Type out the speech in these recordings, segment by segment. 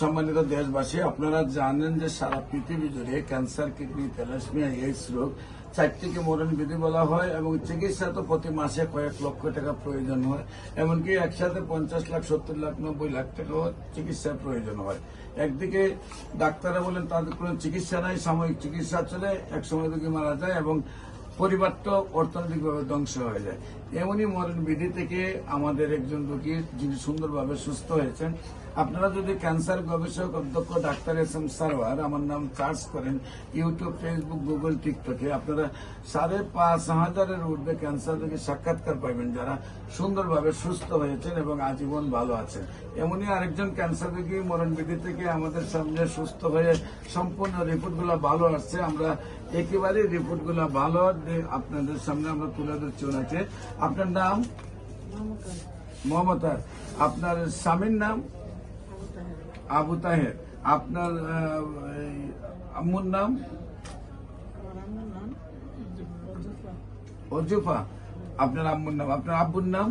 সম্মানিত দেশবাসী, আপনারা জানেন যে সারা পৃথিবী জুড়ে ক্যান্সার রোগ চারটিকে বলা হয় এবং চিকিৎসা তো প্রতি মাসে কয়েক লক্ষ টাকা প্রয়োজন হয়, এমনকি একসাথে পঞ্চাশ লাখ, সত্তর লাখ, নব্বই লাখ টাকাও চিকিৎসার প্রয়োজন হয়। একদিকে ডাক্তাররা বলেন, তাদের কোনো চিকিৎসা নাই, সাময়িক চিকিৎসা চলে এক সময় রোগী মারা যায় এবং পরিবারটা অর্থনৈতিকভাবে ধ্বংস হয়ে যায়। এমনই মরণ বিধি থেকে আমাদের একজন রোগী যিনি সুন্দরভাবে সুস্থ হয়েছেন। আপনারা যদি ক্যান্সার গবেষক, অধ্যক্ষ, ডাক্তার এস এম সারওয়ার আমার নাম চার্জ করেন, ইউটিউব, ফেসবুক, গুগল, টিকটকে, আপনারা সাড়ে পাঁচ হাজারের ঊর্ধ্বে ক্যান্সার রোগী সাক্ষাৎকার পাবেন যারা সুন্দরভাবে সুস্থ হয়েছেন এবং আজীবন ভালো আছেন। এমনই আরেকজন ক্যান্সার রোগী মরণ বিধি থেকে আমাদের সামনে সুস্থ হয়ে সম্পূর্ণ রিপোর্টগুলো ভালো আসছে। আমরা একেবারে রিপোর্টগুলো ভালো আপনাদের সামনে আমরা তুলে ধরছি ওনাকে। আপনার নাম? মমতা। আপনার স্বামীর নাম? আবু তাহের। আপনার আম্মুর নাম? অজুফা। আপনার আম্মুর নাম? আপনার আব্বুর নাম?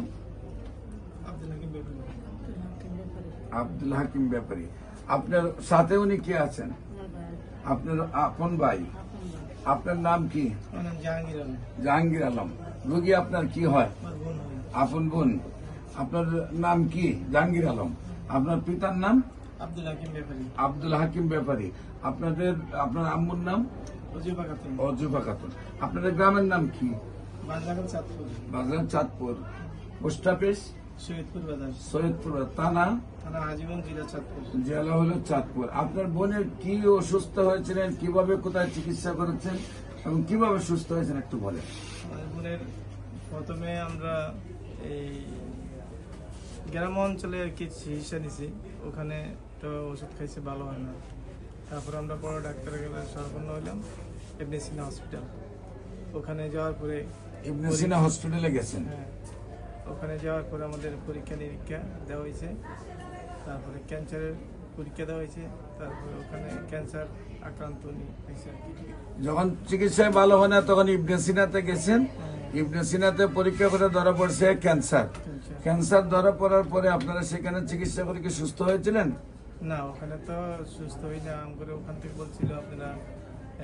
আব্দুল হাকিম ব্যাপারী। আপনার সাথে উনি কে আছেন? আপনার আপন ভাই? আপনার নাম কি? জাহাঙ্গীর আলম। জাহাঙ্গীর আলম। রোগী আপনার কি হয়? আপন বোন। আপনার নাম কি? জাহাঙ্গীর আলম। আপনার পিতার নাম? আব্দুল হাকিম ব্যাপারী। আব্দুল হাকিম ব্যাপারী। আপনাদের আপনার আম্মুর নাম? অজুবা খাতুন। আপনাদের গ্রামের নাম কি? বাজার চাঁদপুর। বাজার চাঁদপুর। Post office? সৈয়দপুর থানা? জেলা হলো চাঁদপুর। আপনার বোনের কি অসুস্থ হয়েছিলেন? কীভাবে কোথায় চিকিৎসা করেছেন? এবং কীভাবে সুস্থ হয়েছেন একটু বলেন। বোনের প্রথমে আমরা এই গ্রাম অঞ্চলে আর কি চিকিৎসা নিছি। ওখানে তো ওষুধ খাইছে ভালো হয় না। তারপর আমরা বড় ডাক্তারের কাছে সরপন্ন হইলাম এমনি সিনা হসপিটাল। ওখানে যাওয়ার পরে ইবনে সিনা হসপিটালে গেছেন? হ্যাঁ। ওখানে যাওয়ার পরে আমাদের পরীক্ষা নিরীক্ষা দেওয়া হয়েছে। তারপরে ক্যান্সারের পরীক্ষা দেওয়া হয়েছে। তারপরে ওখানে ক্যান্সার আক্রান্ত হয়েছে যখন চিকিৎসায় ভালো হয় না তখন ইবনে সিনাতে গেছেন। ইবনে সিনাতে পরীক্ষা করে ধরা পড়ছে ক্যান্সার। ক্যান্সার। ক্যান্সার ধরা পড়ার পরে আপনারা সেখানে চিকিৎসা করে কি সুস্থ হয়েছিলেন? না ওখানে তো সুস্থ হই না। করে ওখান থেকে বলছিল আপনারা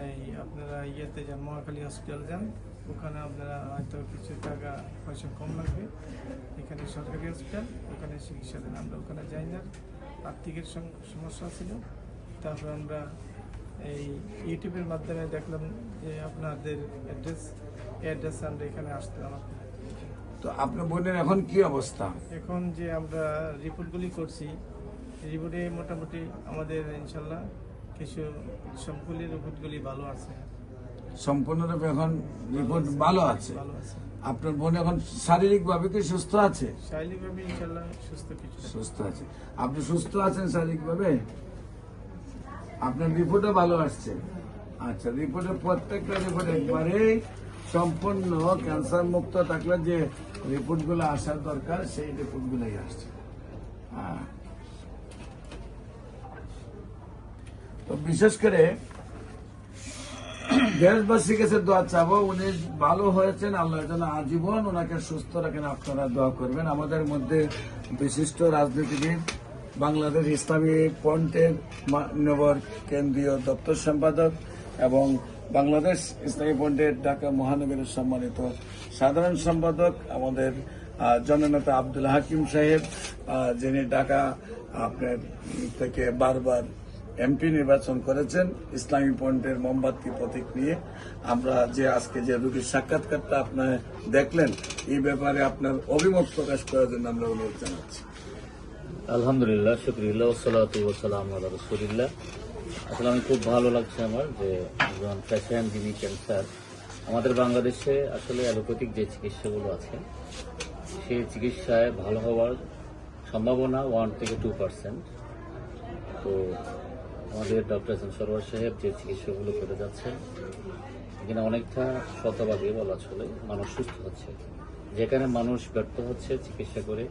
এই আপনারা ইয়েতে যান মহাখালী হসপিটাল যান। ওখানে আপনারা হয়তো কিছু টাকা পয়সা কম লাগবে। এখানে সরকারি হসপিটাল ওখানে চিকিৎসা দেন আমরা ওখানে যাই না। আর্থিকের সম- সমস্যা ছিল। তারপর আমরা এই ইউটিউবের মাধ্যমে দেখলাম যে আপনাদের অ্যাড্রেস অ্যাড্রেস আমরা এখানে আসতে আমার তো আপনার বোনের এখন কি অবস্থা? এখন যে আমরা রিপোর্টগুলি করছি রিপোর্টে মোটামুটি আমাদের ইনশাল্লাহ কিছু সবগুলি রিপোর্টগুলি ভালো আছে। সম্পূর্ণরূপে এখন রিপোর্ট ভালো আছে। আপনার বোন এখন শারীরিকভাবে কি সুস্থ আছে? সুস্থ আছে। আপনি সুস্থ আছেন শারীরিকভাবে? আপনার রিপোর্টও ভালো আসছে। আচ্ছা রিপোর্টের প্রত্যেকটা রিপোর্ট একবারেই সম্পূর্ণ ক্যান্সার মুক্ত থাকলে যে রিপোর্টগুলো আসার দরকার সেই রিপোর্টগুলোই আসছে। তো বিশেষ করে দেশবাসীর কাছে দোয়া চাবো। উনি ভালো হয়েছেন আল্লাহ আজীবন ওনাকে সুস্থ রাখেন, আপনারা দোয়া করবেন। আমাদের মধ্যে বিশিষ্ট রাজনীতিবিদ, বাংলাদেশ ইসলামী ফ্রন্টের মান্যবর কেন্দ্রীয় দপ্তর সম্পাদক এবং বাংলাদেশ ইসলামী ফ্রন্টের ঢাকা মহানগরের সম্মানিত সাধারণ সম্পাদক, আমাদের জননেতা আব্দুল হাকিম সাহেব যিনি ঢাকা, আপনার, থেকে বারবার এমপি নির্বাচন করেছেন, ইসলামী পয়েন্টের মোমবাতি প্রতীক নিয়ে। আমরা যে আজকে যে রুগীর সাক্ষাৎকারটা আপনার দেখলেন, এই ব্যাপারে আপনার অভিমত প্রকাশ করার জন্য আমরা অনুরোধ জানাচ্ছি। আলহামদুলিল্লাহ শুক্রিল্লাহ ওসালাম রসুলিল্লাহ। আসলে আমি খুব ভালো লাগছে আমার যে একজন পেশেন্ট যিনি ক্যান্সার আমাদের বাংলাদেশে আসলে অ্যালোপ্যাথিক যে চিকিৎসাগুলো আছে সেই চিকিৎসায় ভালো হওয়ার সম্ভাবনা ওয়ান থেকে টু পার্সেন্ট। তো আমাদের ডক্টর এম সরোয়ার সাহেব যে চিকিৎসাগুলো করে যাচ্ছেন, এখানে অনেকটা শতভাগে বলা চলে, মানুষ সুস্থ হচ্ছে। যেখানে মানুষ ব্যর্থ হচ্ছে চিকিৎসা করে,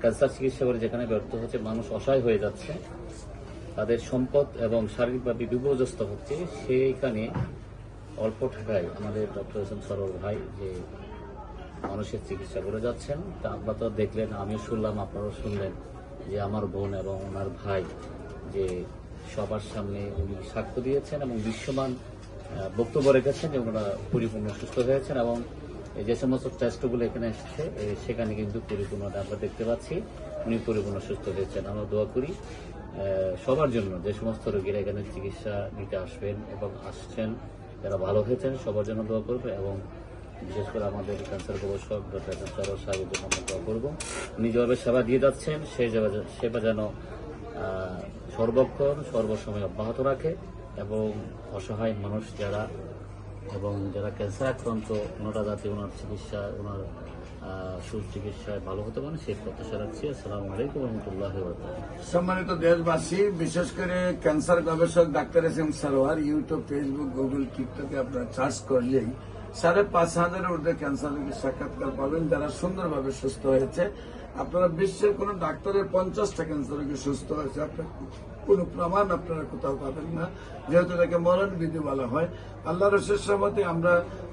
ক্যান্সার চিকিৎসা করে যেখানে ব্যর্থ হচ্ছে, মানুষ অসহায় হয়ে যাচ্ছে। তাদের সম্পদ এবং শারীরিকভাবে বিপর্যস্ত হচ্ছে, সেইখানে অল্প টাকায় আমাদের ডক্টর এম সরোয়ার ভাই যে মানুষের চিকিৎসা করে যাচ্ছেন। তা আপনারা তো দেখলেন, আমিও শুনলাম, আপনারাও শুনলেন যে আমার বোন এবং ওনার ভাই যে সবার সামনে উনি সাক্ষ্য দিয়েছেন এবং বিশ্বমান বক্তব্য রেখেছেন যে ওনারা পরিপূর্ণ সুস্থ হয়েছেন এবং যে সমস্ত টেস্টগুলো এখানে এসেছে সেখানে কিন্তু পরিপূর্ণতা আমরা দেখতে পাচ্ছি। উনি পরিপূর্ণ সুস্থ হয়েছেন। আমরা দোয়া করি সবার জন্য যে সমস্ত রোগীরা এখানে চিকিৎসা নিতে আসবেন এবং আসছেন, যারা ভালো হয়েছেন, সবার জন্য দোয়া করবে এবং বিশেষ করে আমাদের ক্যান্সার গবেষক ডক্টর চরল সাহেবের জন্য আমরা দোয়া করব। উনি যেভাবে সেবা দিয়ে যাচ্ছেন সেই সেবা যেন সর্বক্ষণ, সর্বসময় অব্যাহত রাখে এবং অসহায় মানুষ যারা এবং যারা ক্যান্সার আক্রান্ত ওনারা যাতে ওনার চিকিৎসা, ওনার সুচিকিৎসায় ভালো হতে পারেন, সেই প্রত্যাশা রাখছি। আসসালামু আলাইকুম রহমতুল্লাহ সম্মানিত দেশবাসী, বিশেষ করে ক্যান্সার গবেষক doctor S M Sarwar YouTube, Facebook, Google, টিকটকে আপনারা সার্চ করলেই সাড়ে পাঁচ হাজারের ঊর্ধ্বে ক্যান্সার রোগীর সাক্ষাৎকার পাবেন। যারা সুন্দরভাবে সুস্থ হয়েছে আপনারা বিশ্বের কোন ডাক্তারের পঞ্চাশটা ক্যান্সার রোগী সুস্থ হয়েছে আপনার কোনো প্রমাণ আপনারা কোথাও পাবেন না। যেহেতু এটাকে মরণ বিধি বলা হয়। আল্লাহ রসের সহমতে আমরা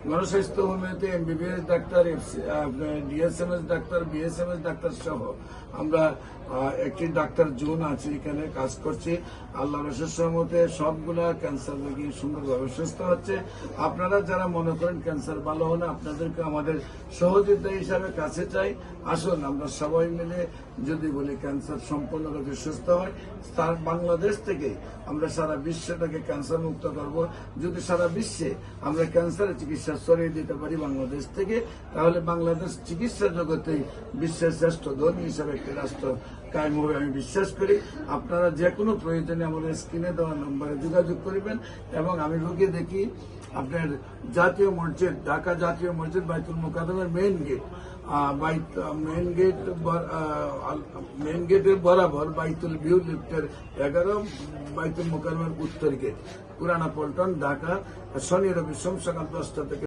গণস্বাস্থ্য হোমিওতে MBBS doctor DSMS doctor BSMS doctor সহ আমরা একটি ডাক্তার জোন আছে এখানে কাজ করছি। আল্লাহ রসের সহমতে সবগুলা ক্যান্সার রোগী সুন্দরভাবে সুস্থ হচ্ছে। আপনারা যারা মনে করেন ক্যান্সার ভালো হলে আপনাদেরকে আমাদের সহযোগিতা হিসাবে কাছে চাই। আসুন, আমরা সবাই মিলে যদি বলি ক্যান্সার সম্পূর্ণরূপে সুস্থ হয়, তার বাংলাদেশ থেকে আমরা সারা বিশ্বটাকে ক্যান্সার মুক্ত করব। যদি সারা বিশ্বে আমরা ক্যান্সারের চিকিৎসা ছড়িয়ে দিতে পারি বাংলাদেশ থেকে, তাহলে বাংলাদেশ চিকিৎসা জগতে বিশ্বের শ্রেষ্ঠ ধনী হিসাবে একটি রাষ্ট্র কায়েম হবে আমি বিশ্বাস করি। আপনারা যে কোনো প্রয়োজনে আমাদের স্ক্রিনে দেওয়া নম্বরে যোগাযোগ করবেন এবং আমি রোগী দেখি আপনার জাতীয় মসজিদ, ঢাকা জাতীয় মসজিদ, Baitul মোকাদমের main gate main gate main গেটের বরাবর বাইতুল ভিউ লিফটের এগারো, বাইতুল মোকাদমের উত্তর গেট পুরানা পল্টন, ঢাকা, শনি রবি সোম সকাল দশটা থেকে